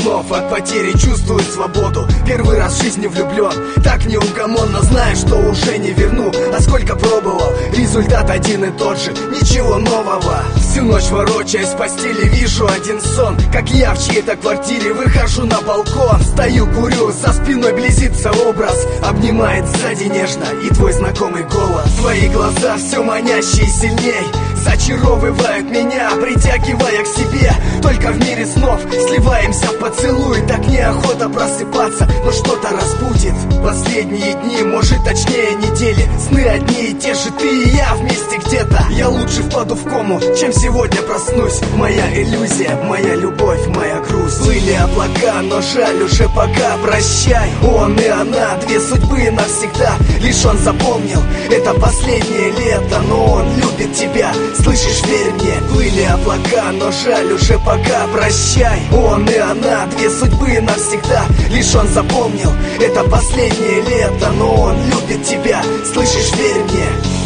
снов От потери чувствую свободу. Первый раз в жизни влюблен Так неугомонно знаю, что уже не верну. А сколько пробовал, результат один и тот же. Ничего нового. Всю ночь ворочаясь в постели Вижу один сон. Как я в чьей-то квартире Выхожу на балкон. Стою, курю, за спиной близится образ. Обнимает сзади нежно И твой знакомый голос. Твои глаза все манящие сильней Зачаровывают меня, притягивая к себе. Только в мире снов сливаемся в поцелуй. Так неохота просыпаться, но что-то разбудит. Последние дни, может точнее недели. Сны одни и те же, ты и я вместе где-то. Я лучше впаду в кому, чем сегодня проснусь. Моя иллюзия, моя любовь, моя грусть облака, но жаль уже пока. Прощай, он и она, две судьбы навсегда. Лишь он запомнил, это последнее лето Но он любит тебя, слышишь, верь мне Плыли облака, но жаль уже пока. Прощай, он и она, две судьбы навсегда. Лишь он запомнил, это последнее лето Но он любит тебя, слышишь, верь мне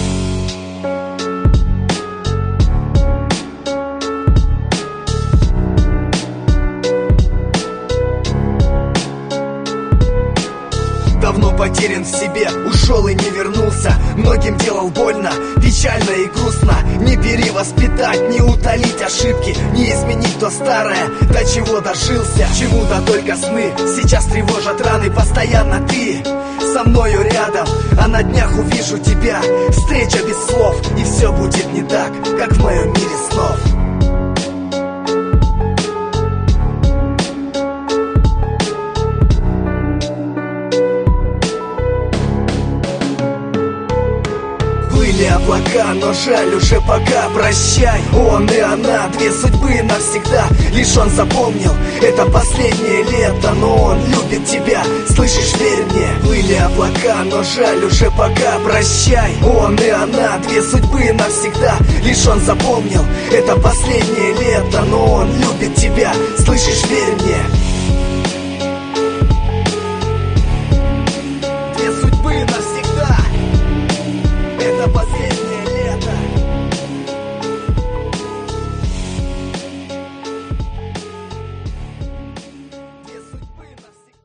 потерян в себе, ушел и не вернулся. Многим делал больно, печально и грустно. Не перевоспитать, не утолить ошибки Не изменить то старое, до чего дожился. Чему-то только сны, сейчас тревожат раны Постоянно ты со мною рядом. А на днях увижу тебя Встреча без слов Плыли облака, но жаль уже пока Прощай, он и она, две судьбы навсегда. Лишь он запомнил, это последнее лето Но он любит тебя, слышишь, верь мне. Плыли облака, но жаль уже пока Прощай, он и она, две судьбы навсегда. Лишь он запомнил, это последнее лето Но он любит тебя, слышишь, верь мне